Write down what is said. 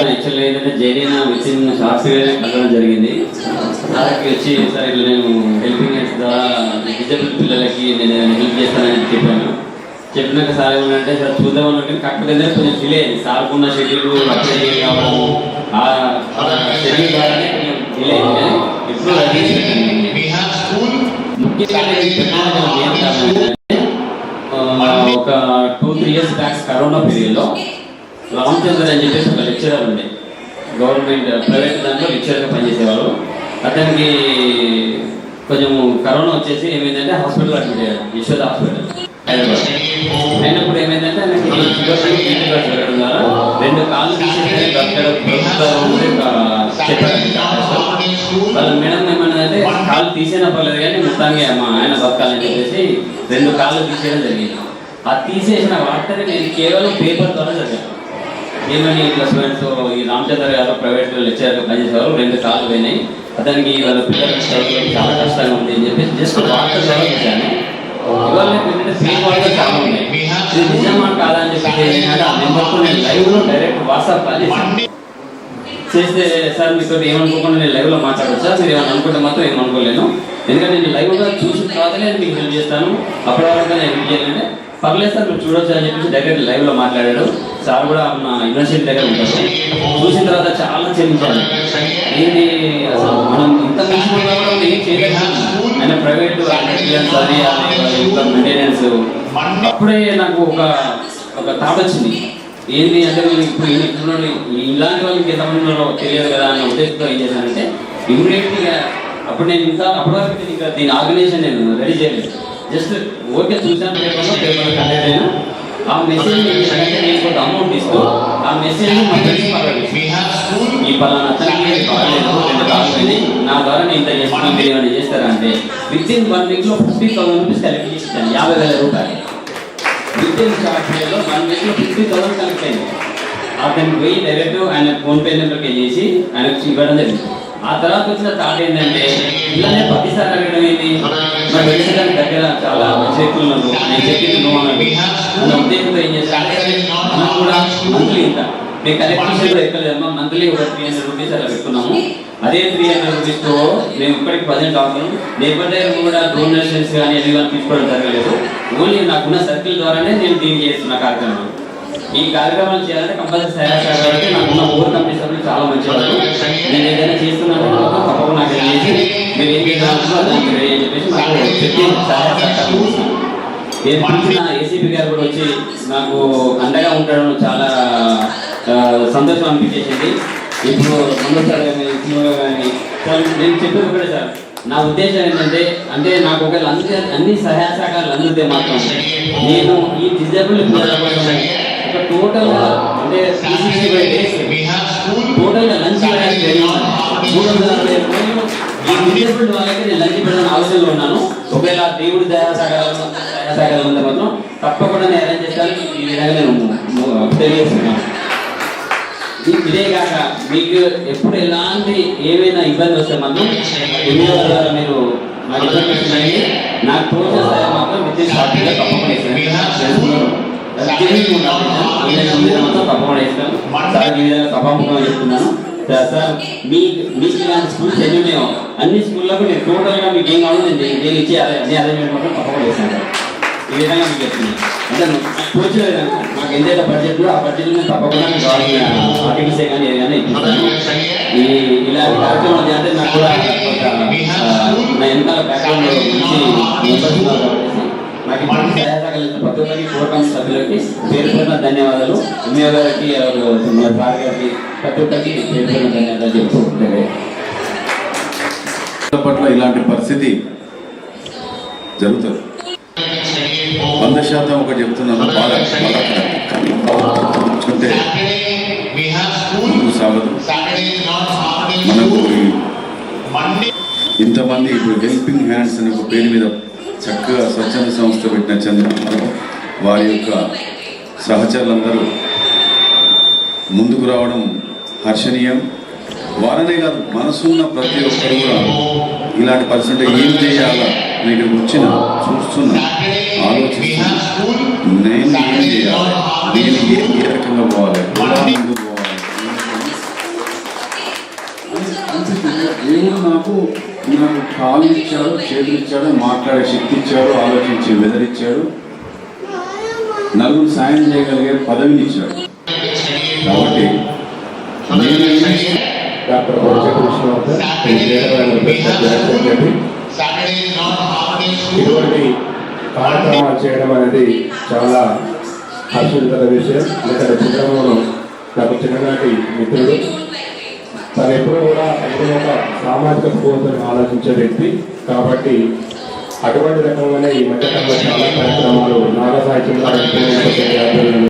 తర్వాత యాక్చువల్గా ఏంటంటే జైనా విత్ ఇన్ షార్ట్ పీరియడ్ జరిగింది. సార్కి వచ్చి సార్ ఇట్లా నేను హెల్పింగ్ హ్యాండ్స్ ద్వారా డిజబుల్ పిల్లలకి నేను హెల్ప్ చేస్తానని చెప్పాను. చెప్పినాక సార్ ఏమంటే సార్ చూద్దాం అనుకుంటే కాకపోతే కొంచెం డిలే. అయింది సార్కు ఉన్న షెడ్యూల్ అప్లై కావడము ఆ షెడ్యూల్ ద్వారానే కొంచెం డిలే. అయింది కానీ ఇప్పుడు ముఖ్యంగా ఒక two three years back corona పీరియడ్లో రామచంద్ర అని చెప్పేసి ఒక లెక్చరర్ ఉండే. గవర్నమెంట్ ప్రైవేట్ uh, దాంట్లో లెక్చరర్గా పనిచేసేవారు. అతనికి కొంచెం కరోనా వచ్చేసి ఏమైందంటే హాస్పిటల్ అడ్మిట్ అయ్యారు యశోద హాస్పిటల్ హైదరాబాద్. అయినప్పుడు ఏమైందంటే ఆయనకి ద్వారా రెండు కాళ్ళు తీసేసి డాక్టర్ వాళ్ళ మేడం ఏమన్నదంటే కాళ్ళు తీసేనా పర్లేదు కానీ మొత్తానికి మా ఆయన బతకాలని చెప్పేసి రెండు కాళ్ళు తీసేయడం జరిగింది. ఆ తీసేసిన వాటిని నేను కేవలం పేపర్ ద్వారా చదివాను. ఏమని ప్లస్మెంట్స్ ఈ రామచంద్ర గారు ప్రైవేట్ లెక్చర్గా పనిచేసేవారు రెండు కాలు పోయినాయి. అతనికి వాళ్ళ పిల్లలు చాలా కష్టంగా ఉంది అని చెప్పి జస్ట్ వార్త ద్వారా చూశాను ఇవాళ ఏంటంటే చాలా ఉన్నాయి. ఇది నిజమా కాదా అని చెప్పి ఏంటంటే ఆ నెంబర్తో నేను లైవ్లో డైరెక్ట్ వాట్సాప్ కాల్ చేస్తే సార్ మీతో ఏమనుకోకుండా నేను లైవ్లో మాట్లాడొచ్చా? మీరు ఏమైనా అనుకుంటే మాత్రం ఏమనుకోలేను ఎందుకంటే నేను లైవ్గా చూసిన తర్వాతనే నేను మీకు హెల్ప్ చేస్తాను. అప్పటి వరకు నేను హెల్ప్ చేయాలంటే పర్లేదు సార్ మీరు చూడొచ్చు అని చెప్పేసి డైరెక్ట్ లైవ్లో మాట్లాడాడు. సార్ కూడా మా యూనివర్సిటీ దగ్గర ఉంటారు. చూసిన తర్వాత చాలా చెల్లించాలి. ఏంటి అసలు మనం ఇంత మంచిగా కూడా ఏం చేయలేదు ఆయన ప్రైవేట్ అది ఇంకా మెయింటెనెన్స్ అప్పుడే నాకు ఒక ఒక థాట్ వచ్చింది. ఏంటి అంటే నేను ఇప్పుడు ఈయన ఇలాంటి వాళ్ళకి ఎంతమంది ఉన్నారో తెలియదు కదా అనే ఉద్దేశంతో ఏం చేశానంటే ఇమ్మీడియట్గా అప్పుడు నేను ఇంకా అప్పటి వరకు నేను ఇంకా దీని ఆర్గనైజేషన్ నేను రెడీ చేయలేదు. జస్ట్ ఓకే చూసాను పేపర్లో పేపర్లో కండక్ట్ అయినా. ఆ మెసేజ్ నేను కొంత అమౌంట్ ఇస్తూ ఆ మెసేజ్ ఈ పలానా అతనికి కాలేదు నా ద్వారా నేను ఇంత చేస్తున్నాను మీరు ఏమైనా చేస్తారా అంటే విత్ ఇన్ వన్ వీక్లో ఫిఫ్టీ థౌసండ్ రూపీస్ కలెక్ట్ చేసాను యాభై వేల రూపాయలు. విత్ ఇన్ షార్ట్ పీరియడ్లో వన్ వీక్లో ఫిఫ్టీ థౌసండ్ కలెక్ట్ అయింది. అతనికి పోయి డైరెక్ట్ ఆయన ఫోన్పే నెంబర్కి చేసి ఆయనకు ఇవ్వడం జరిగింది. ఆ తర్వాత వచ్చిన థాట్ ఏంటంటే ఇలానే పదిసార్లు అడగడం ఏంటి? మరి వెళ్ళడానికి దగ్గర చాలా చేతులు నేను చెప్పింది నువ్వు అన్నాడు. అన్న ఉద్దేశంతో ఏం చేశాను మనం కూడా మంత్లీ ఇంత. మీ కలెక్షన్ ఎక్కలేదమ్మా మంత్లీ ఒక త్రీ హండ్రెడ్ రూపీస్ అలా పెట్టుకున్నాము. అదే త్రీ హండ్రెడ్ రూపీస్తో మేము ఇప్పటికి ప్రజెంట్ అవుతాం లేకపోతే కూడా డోనేషన్స్ కానీ అవి కానీ తీసుకోవడం జరగలేదు. ఓన్లీ నాకున్న సర్కిల్ ద్వారానే నేను దీన్ని చేస్తున్న కార్యక్రమం. ఈ కార్యక్రమాలు చేయాలంటే కంపల్సరీ సహాయకారు కాబట్టి నాకున్న ఓవర్ కంపెనీస్ చాలా మంచివాళ్ళు. నేను ఏదైనా చేస్తున్నాను తప్పకుండా నాకు చేసి మీరు ఏం చేయాలనుకున్నా దానికి రెడీ అని చెప్పేసి నాకు చెప్పి సహాయకారు నేను పిలిచిన ఏసీపీ గారు కూడా వచ్చి నాకు అండగా ఉండడం చాలా సంతోషం అనిపించేసింది. ఇప్పుడు సంతోష్ సార్ కానీ కానీ సార్ నేను చెప్పేది ఒకటే సార్. నా ఉద్దేశం ఏంటంటే అంటే నాకు ఒకవేళ అన్ని అన్ని సహాయ సహకారాలు అందితే మాత్రం నేను ఈ డిజబుల్ అంటే త్రీ సిక్స్టీ ఫైవ్ డేస్ టోటల్గా లంచ్ మూడు వందల అరవై రోజులు ఈ డిజేబుల్డ్ వాళ్ళకి నేను లంచ్ పెట్టడానికి ఆలోచనలో ఉన్నాను. ఒకవేళ దేవుడి దయాసాగాలు దయాసాగాలు ఉంటే మాత్రం తప్పకుండా నేను అరేంజ్ చేస్తాను. ఈ విధంగా నేను ము- తెలియజేస్తున్నాను. ఇదే కాక మీకు ఎప్పుడు ఎలాంటి ఏమైనా ఇబ్బంది వస్తే మాత్రం ఎన్నో ద్వారా మీరు నాకు తోచిన మాత్రం షార్ట్గా తప్పకుండా మాత్రం చెప్తున్నాను సార్ మీ మీకు ఇలాంటి స్కూల్స్ ఎన్ని ఉన్నాయో అన్ని స్కూళ్ళకు నేను టోటల్గా మీకు ఏం కావాలో నేను నేను ఇచ్చే అదే అరేంజ్మెంట్ మాత్రం తప్పకుండా ఇస్తాను ఈ విధంగా మీకు చెప్తున్నాను అంటే నాకు మాకు ఎంతైతే బడ్జెట్ ఆ బడ్జెట్ నేను తప్పకుండా మీకు కావాల్సిన ఆర్టికల్సే కానీ ఏదైనా ఇప్పిస్తాను ఈ ఇలాంటి కార్యక్రమాలు నాకు కూడా నా వెనకాల మంచి ప్రతి ఒక్కరికి సభ్యులకి పేరు పేరున ధన్యవాదాలు. ఎంఏ గారికి మన గారికి ప్రతి ఒక్కరికి పేరు పేరున ధన్యవాదాలు చెప్తూ పట్ల ఇలాంటి పరిస్థితి జరుగుతుంది. వంద శాతం ఒకటి చెప్తున్నాను బాగా సాగదు. మనకు ఇంతమంది ఇప్పుడు హెల్పింగ్ హ్యాండ్స్ అనే ఒక పేరు మీద చక్కగా స్వచ్ఛంద సంస్థ పెట్టిన చంద్రబాబు వారి యొక్క సహచరులందరూ ముందుకు రావడం హర్షణీయం. వారనే కాదు మనసు ఉన్న ప్రతి ఒక్కరు కూడా ఇలాంటి పరిస్థితి ఏం చేయాలా నేను ఇక్కడికి వచ్చిన చూస్తున్నా ఆలోచిస్తున్నా నేను ఏం చేయాలి? నేను ఏ ఏ రకంగా పోవాలి? నాకు నాకు కాలు ఇచ్చాడు చేతులు ఇచ్చాడు మాట్లాడే శక్తి ఇచ్చాడు ఆలోచించి వెదరిచ్చాడు నలుగురు సాయం చేయగలిగే పదవిని ఇచ్చాడు కాబట్టి డాక్టర్. ఇటువంటి కార్యక్రమాలు చేయడం అనేది చాలా హర్షించిన విషయం ఎందుకంటే చిన్నమ్మను నాకు చిన్ననాటి మిత్రుడు తను ఎప్పుడూ కూడా ఏదో ఒక సామాజిక స్ఫూర్తిని ఆలోచించే వ్యక్తి. కాబట్టి అటువంటి రకంగానే ఈ మధ్యకాలంలో చాలా కార్యక్రమాలు నాగసాహిత్యంలో